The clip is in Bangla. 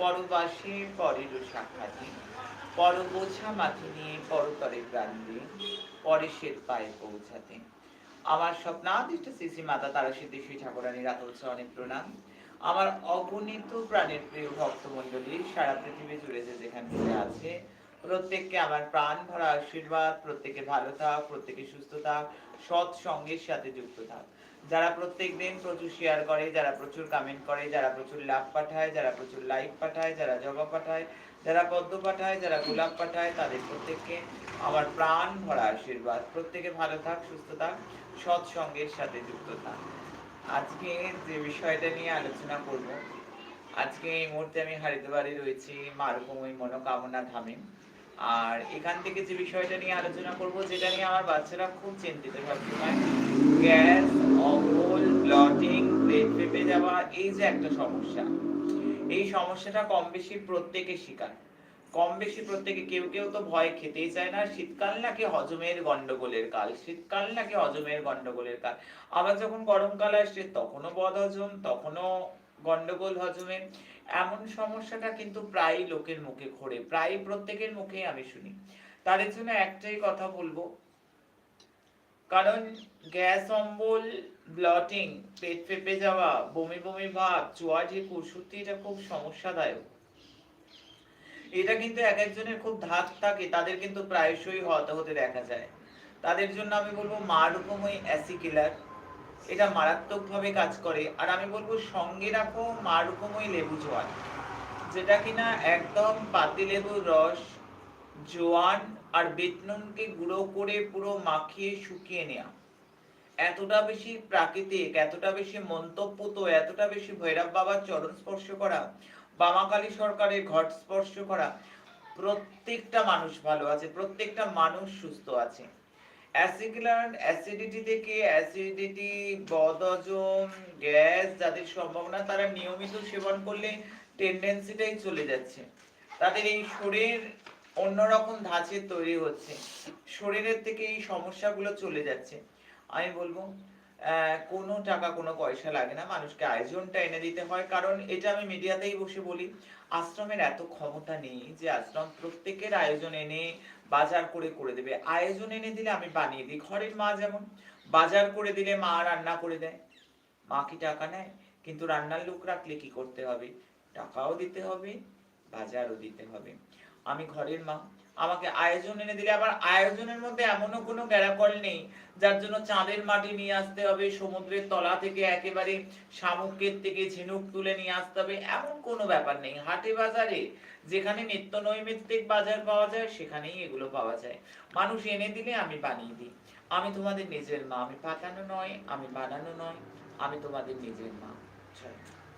পরবাসে পরের সাক্ষাতে পর বোঝা মাথে নিয়ে পরতরে দিয়ে শ্বেত পায়ে পৌঁছাতে। আমার স্বপ্নাদিষ্ট শ্রী মাতা তারা ঠাকুরানী রাত উচ্ছ অনেক প্রণাম। আমার অগণিত প্রাণের প্রিয় ভক্তমণ্ডলী, সারা পৃথিবী জুড়ে যে যেখান থেকে আছে প্রত্যেককে আমার প্রাণ ভরা আশীর্বাদ প্রত্যেকে ভালো থাক প্রত্যেকে সুস্থ থাক, সৎ সঙ্গের সাথে যুক্ত থাক। যারা প্রত্যেক দিন প্রচুর শেয়ার করে, যারা প্রচুর কমেন্ট করে, যারা প্রচুর লাভ পাঠায়, যারা প্রচুর লাইক পাঠায়, যারা জবা পাঠায়, যারা পদ্ম পাঠায়, যারা গোলাপ পাঠায়, তাদের প্রত্যেককে আমার প্রাণ ভরা আশীর্বাদ। প্রত্যেকে ভালো থাক, সুস্থ থাক, সৎ সঙ্গের সাথে যুক্ত থাক। আজকে যে বিষয়টা নিয়ে আলোচনা করব, আজকে এই মুহূর্তে আমি হরিদ্বারে রয়েছি, মারুভূমি মনোকামনা ধামে। আর এখান থেকে যে বিষয়টা নিয়ে আলোচনা করব, যেটা নিয়ে আমার বাচ্চারা খুব চিন্তিত গ্যাস, অম্বল ব্লটিং পেট ফেপে যাওয়া এই যে একটা সমস্যা, এই সমস্যাটা কম বেশি প্রত্যেকে শিকার। কম বেশি প্রত্যেকে, কেউ কেউ তো ভয় খেতেই চায় না, শীতকাল নাকি হজমের গন্ডগোলের কাল, শীতকাল নাকি হজমের গন্ডগোলের কাল। আবার যখন গরমকাল আসছে, তখনও বদ হজম তখনও গন্ডগোল হজমে, এমন সমস্যাটা কিন্তু প্রায় লোকের মুখে ঘোরে প্রায় প্রত্যেকের মুখেই আমি শুনি। তাদের জন্য একটাই কথা বলব, কারণ গ্যাস, অম্বল, ব্লটিং, পেট ফেপে যাওয়া, বমি বমি ভাব, চোয়া ঢেকুর সত্যি এটা খুব সমস্যাদায়ক। এটা কিন্তু এক একজনের খুব ধাক থাকে, তাদের কিন্তু প্রায়শই হতে হতে দেখা যায়। তাদের জন্য আমি বলব মারুকময় অ্যাসিকিলার। এটা মারাত্মকভাবে কাজ করে। আর আমি বলব, সঙ্গে রাখো মারুকময় লেবু জোয়ান, যেটা কিনা একদম পাতি লেবুর রস, জোয়ান আর বিট নুনকে গুঁড়ো করে পুরো মাখিয়ে শুকিয়ে নেওয়া এতটা বেশি প্রাকৃতিক, এতটা বেশি মন্তব্যত, এতটা বেশি ভৈরব বাবার চরণ স্পর্শ করা, বামাকালী সরকারের ঘট স্পর্শ করা, প্রত্যেকটা মানুষ ভালো আছে, প্রত্যেকটা মানুষ সুস্থ আছে। অ্যাসিকুলার অ্যাসিডিটি থেকে অ্যাসিডিটি, বদহজম, গ্যাস যাদের সম্ভাবনা, তারা নিয়মিত সেবন করলে টেন্ডেন্সিটাই চলে যাচ্ছে। তাদের এই শরীর অন্যরকম ধাঁচে তৈরি হচ্ছে। শরীরের থেকে এই সমস্যাগুলো চলে যাচ্ছে। আমি বলব কোনো টাকা, কোনো পয়সা লাগে না। মানুষকে আয়োজনটা এনে দিতে হয়। কারণ এটা আমি মিডিয়াতেই বসে বলি, আশ্রমের এত ক্ষমতা নেই যে আশ্রম প্রত্যেকের আয়োজন এনে বাজার করে করে দেবে। আয়োজন এনে দিলে আমি বানিয়ে দিই। ঘরের মা যেমন বাজার করে দিলে মা রান্না করে দেয়। মা কি টাকা নেয়? কিন্তু রান্নার লোক রাখলে কি করতে হবে? টাকাও দিতে হবে, বাজারও দিতে হবে। আমি ঘরের মা আমাকে আয়োজন এনে দিলে। আবার আয়োজনের মধ্যে এমনও কোনো গ্যারাকল নেই, যার জন্য চাঁদের মাটি নিয়ে আসতে হবে, সমুদ্রের তলা থেকে একেবারে শামুকের থেকে ঝিনুক তুলে নিয়ে আসতে হবে, এমন কোনো ব্যাপার নেই। হাটে বাজারে যেখানে নিত্য নৈমিত্তিক বাজার পাওয়া যায়, সেখানেই এগুলো পাওয়া যায়। মানুষ এনে দিলে আমি বানিয়ে দিই। আমি তোমাদের নিজের মা। আমি পাতানো নয়, আমি বানানো নয়, আমি তোমাদের নিজের মা। মা।